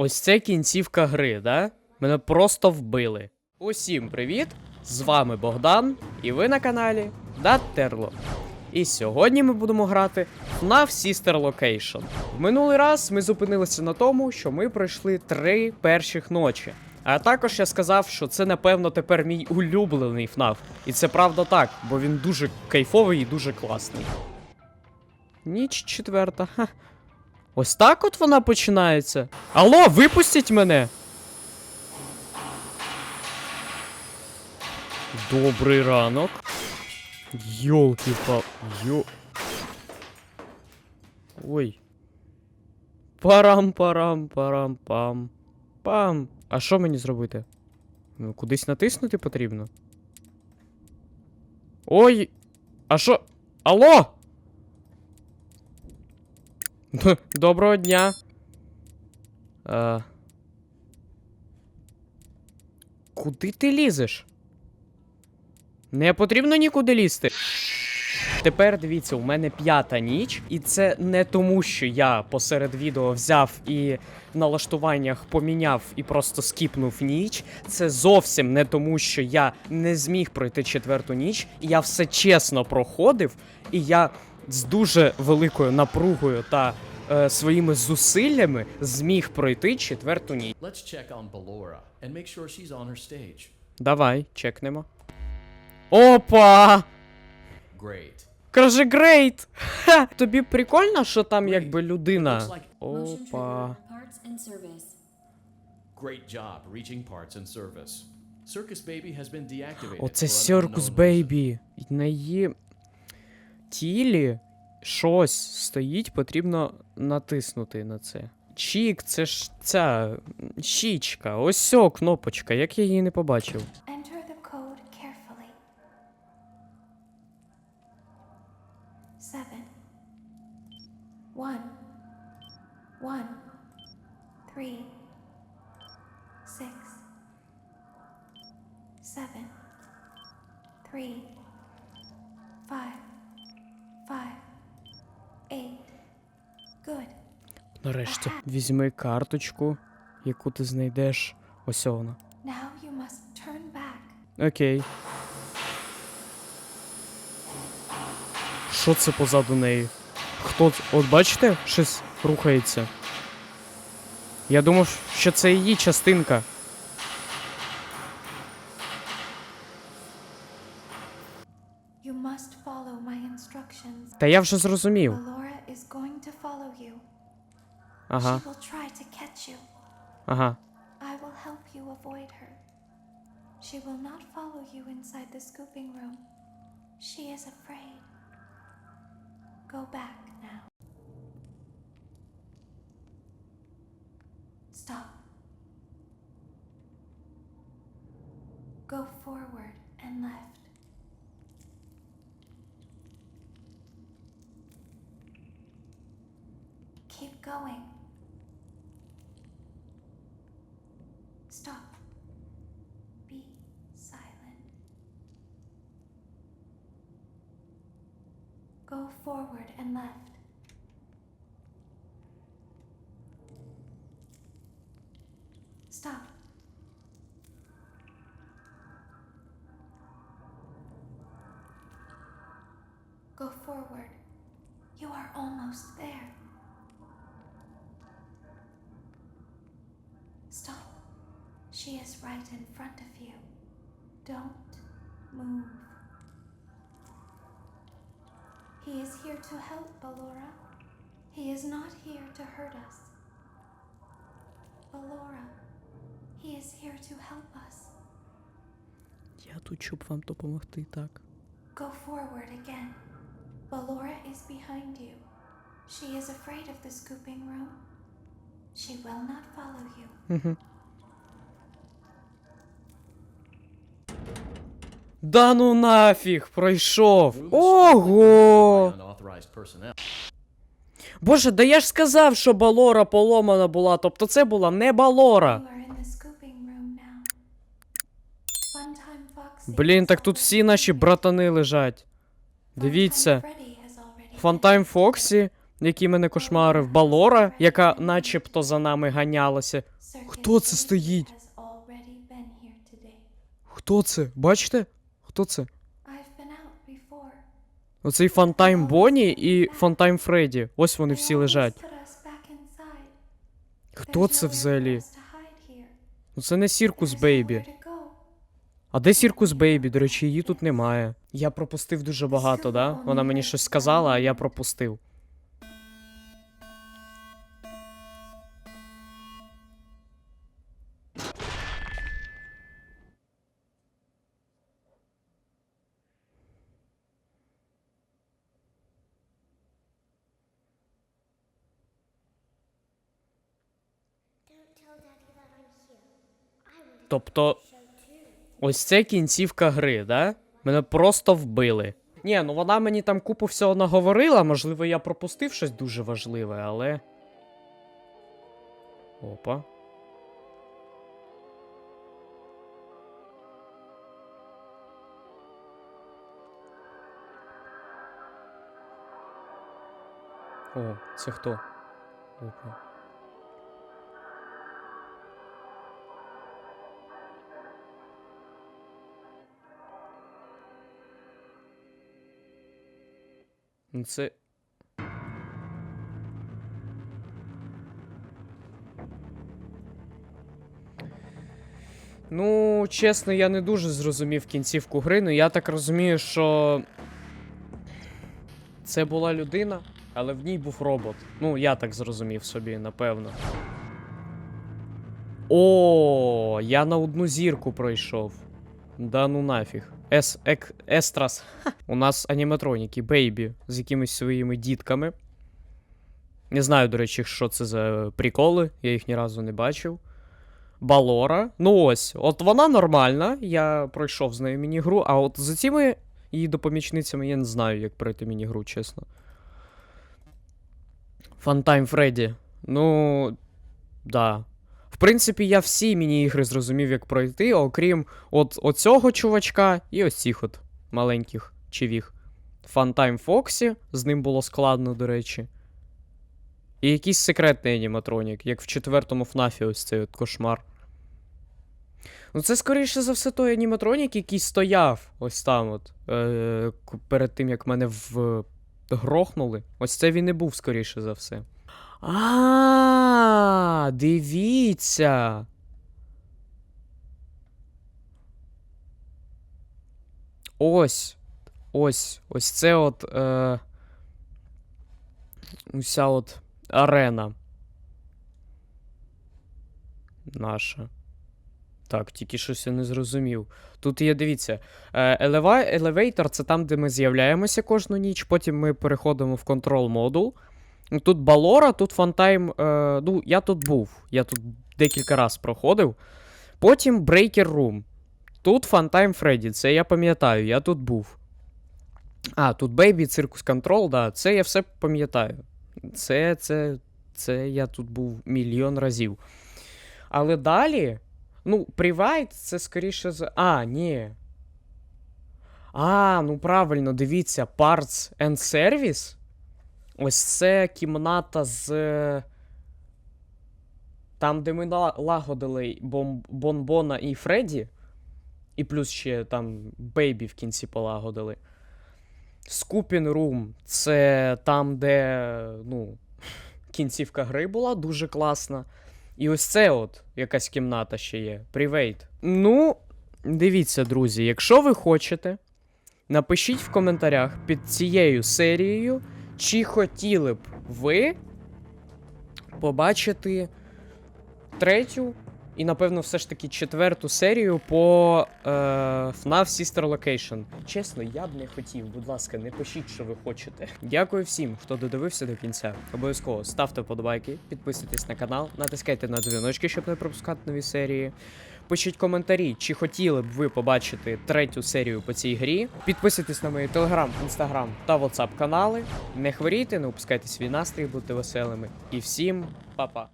Ось це кінцівка гри, да? Мене просто вбили. Усім привіт! З вами Богдан, і ви на каналі Даттерло. І сьогодні ми будемо грати FNAF Sister Location. В минулий раз ми зупинилися на тому, що ми пройшли три перших ночі. А також я сказав, що це напевно тепер мій улюблений FNAF. І це правда так, бо він дуже кайфовий і дуже класний. Ніч четверта. Ха. Ось так от вона починається. Алло, випустіть мене! Добрий ранок. Йолки па. Йо. Ой. Парам парам парам пам. Пам. А що мені зробити? Ну, кудись натиснути потрібно. Ой. А що? Алло! Доброго дня. А... Куди ти лізеш? Не потрібно нікуди лізти. Тепер дивіться, у мене п'ята ніч, і це не тому, що я посеред відео взяв і в налаштуваннях поміняв і просто скіпнув ніч. Це зовсім не тому, що я не зміг пройти четверту ніч. Я все чесно проходив, і я з дуже великою напругою та е, своїми зусиллями зміг пройти четверту ніч. Let's check on Ballora and make sure she's on her stage. Давай, чекнемо. Опа! Great. Каже, грейт! Ха! Тобі прикольно, що там якби людина. Looks like Motion Опа. trigger, parts and service. great job reaching parts and service. Circus Baby has been deactivated. Оце Circus. Baby. І На її тілі щось стоїть, потрібно натиснути на це. Чік, це ж ця щічка. Ось сьо кнопочка, як я її не побачив. Enter the code carefully. Seven. One. One. Three. Six. Seven. Three. Five. Нарешті, візьми карточку, яку ти знайдеш. Ось вона. Окей. Що це позаду неї? Хто? От бачите, щось рухається. Я думав, що це її частинка. Та я вже зрозумів. Uh huh. She will try to catch you. Uh huh. I will help you avoid her. She will not follow you inside the scooping room. She is afraid. Go back now. Stop. Go forward and left. Keep going. Stop. Be silent. Go forward and left. Stop. Go forward. You are almost there. Stop. She is right in front of you. Don't move. He is here to help, Ballora. He is not here to hurt us. Ballora, he is here to help us. Я тут, щоб вам допомогти, так. Go forward again. Ballora is behind you. She is afraid of the scooping room. She will not follow you. Да ну нафіг, пройшов. Ого! Боже, да я ж сказав, що балора поломана була, тобто це була не балора. Блін, так тут всі наші братани лежать. Дивіться. Фантайм Фоксі, який мене кошмарив, Балора, яка начебто за нами ганялася. Хто це стоїть? Хто це? Бачите? Хто це? Оцей Фантайм Бонні і Фантайм Фредді. Ось вони всі лежать. Хто це взагалі? Ну це не Сіркус Бейбі. А де Сіркус Бейбі? До речі, її тут немає. Я пропустив дуже багато, да? Вона мені щось сказала, а я пропустив. Тобто, ось це кінцівка гри, да? Мене просто вбили. Ні, ну вона мені там купу всього наговорила, можливо, я пропустив щось дуже важливе, але. Опа. О, це хто? Опа. Це. Ну, чесно, я не дуже зрозумів кінцівку гри, ну я так розумію, що. Це була людина, але в ній був робот. Ну, я так зрозумів собі, напевно. О, я на одну зірку пройшов. Да ну нафіг. Ес, ек, естрас. Ха. У нас аніматроніки, бейбі, з якимись своїми дітками. Не знаю, до речі, що це за приколи, я їх ні разу не бачив. Балора. Ну ось, от вона нормальна, я пройшов з нею міні-гру, а от за цими її допомічницями я не знаю, як пройти міні-гру, чесно. Фантайм Фредді. Ну. Да. Принципі, я всі міні-ігри зрозумів, як пройти, окрім от оцього чувачка і ось цих от маленьких чивіх. Фантайм Фоксі, з ним було складно, до речі. І якийсь секретний аніматронік, як в четвертому ФНАФі ось цей от кошмар. Ну, це, скоріше за все, той аніматронік, який стояв ось там, от, е- перед тим, як мене в... грохнули. Ось це він і був, скоріше за все. А, дивіться. Ось. Ось. Ось це от. Е... Уся от арена. Наша. Так, тільки щось я не зрозумів. Тут є, дивіться, е, елевейтор це там, де ми з'являємося кожну ніч, потім ми переходимо в контрол модул. Ну, Тут Балора, тут Фантайм. Е, ну, я тут був. Я тут декілька разів проходив. Потім Breaker Room. Тут Фантайм Фредді, це я пам'ятаю, я тут був. А, тут Baby Circus Control, да, це я все пам'ятаю. Це, це, це я тут був мільйон разів. Але далі. Ну, Private це скоріше за. А, ні. А, ну правильно, дивіться, Parts and Service. Ось це кімната з. е, Там, де ми ла- лагодили бом... Бонбона і Фредді. І плюс ще там Бейбі в кінці полагодили. Скупін Рум це там, де, ну, кінцівка гри була дуже класна. І ось це от якась кімната ще є. Привейт. Ну, дивіться, друзі, якщо ви хочете, напишіть в коментарях під цією серією, чи хотіли б ви побачити третю і, напевно, все ж таки четверту серію по е, FNAF Sister Location. Чесно, я б не хотів, будь ласка, не пишіть, що ви хочете. Дякую всім, хто додивився до кінця. Обов'язково ставте подобайки, підписуйтесь на канал, натискайте на дзвіночки, щоб не пропускати нові серії. Пишіть коментарі, чи хотіли б ви побачити третю серію по цій грі. Підписуйтесь на мої телеграм, інстаграм та ватсап канали. Не хворійте, не упускайте свій настрій, будьте веселими. І всім па-па.